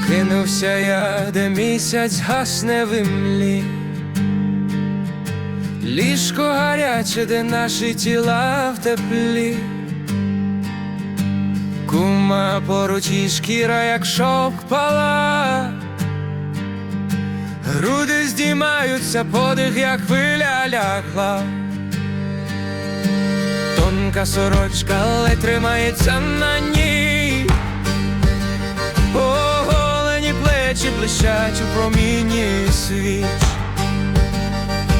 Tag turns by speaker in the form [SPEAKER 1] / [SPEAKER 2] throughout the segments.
[SPEAKER 1] Прокинувся я, де місяць гасне в імлі. Ліжко гаряче, де наші тіла в теплі. Кума поруч і шкіра, як шовк пала. Груди здіймаються, подих, як хвиля лягла. Тонка сорочка ледь тримається на ній. Плечі блищать у промінні свіч.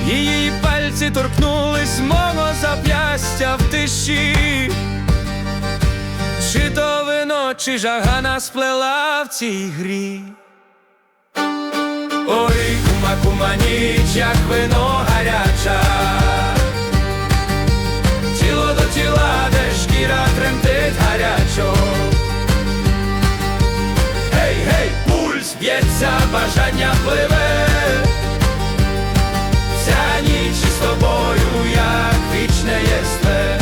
[SPEAKER 1] Її пальці торкнулись мого зап'ястя в тиші. Чи то вино, чи жага нас сплела в цій грі. Ой, кума, кума, ніч, як вино гаряча. Тіло до тіла, де шкіра тремтить гарячо. Б'ється, бажання пливе. Вся ніч із тобою, як вічне єстве.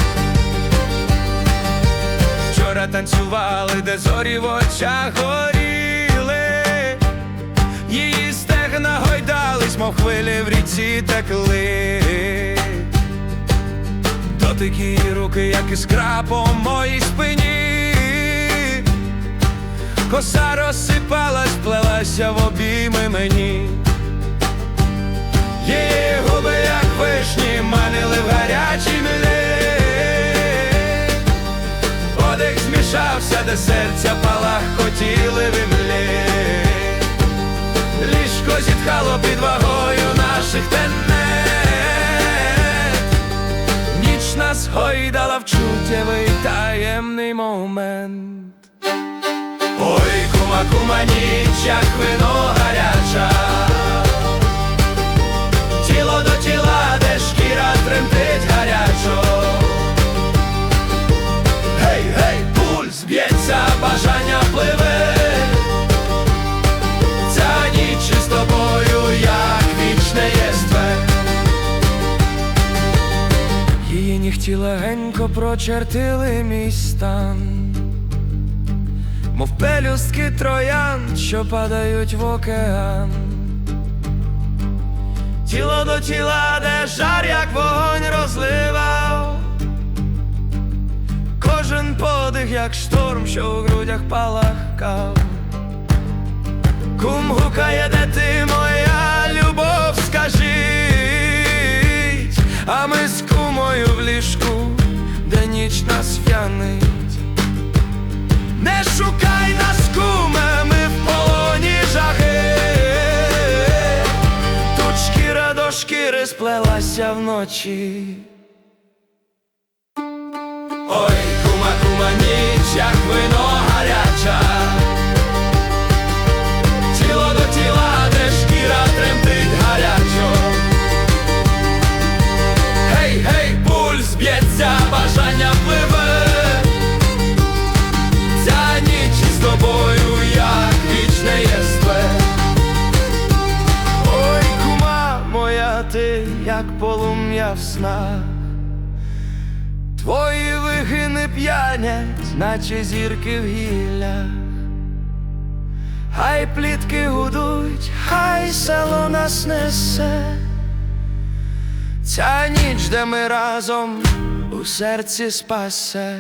[SPEAKER 1] Вчора танцювали, де зорі в очах горіли. Її стегна гойдались, мов хвилі в ріці текли. Дотики її руки, як іскра по моїй спині. Коса розсипалась, плелася в обійми мені. Її губи, як вишні, манили в гарячій млі. Подих змішався, де серця палах хотіли в імлі. Ліжко зітхало під вагою наших тенет. Ніч нас гойдала в чуттєвий таємний момент. Ой, кума, кума, ніч, як вино гаряча. Тіло до тіла, де шкіра тремтить гарячо. Гей, гей, пульс б'ється, бажання пливе. Ця ніч із тобою, як вічне єстве. Її нігті легенько прочертили мій стан, мов пелюстки троян, що падають в океан. Тіло до тіла, де жар, як вогонь розливав. Кожен подих, як шторм, що у грудях палахкав. Кум гукає, де ти моя сплелася вночі. Ой, кума, кума, ніч, як вино гаряча. Тіло до тіла, де тремтить гарячо. Гей, гей, пульс б'ється, бажання пливе. Ця ніч із тобою, як вічне єстве. Ой, кума моя, ти, як полум'я в снах. Твої вигини п'янять, наче зірки в гіллях. Хай плітки гудуть, хай село нас несе. Ця ніч, де ми разом у серці спасе.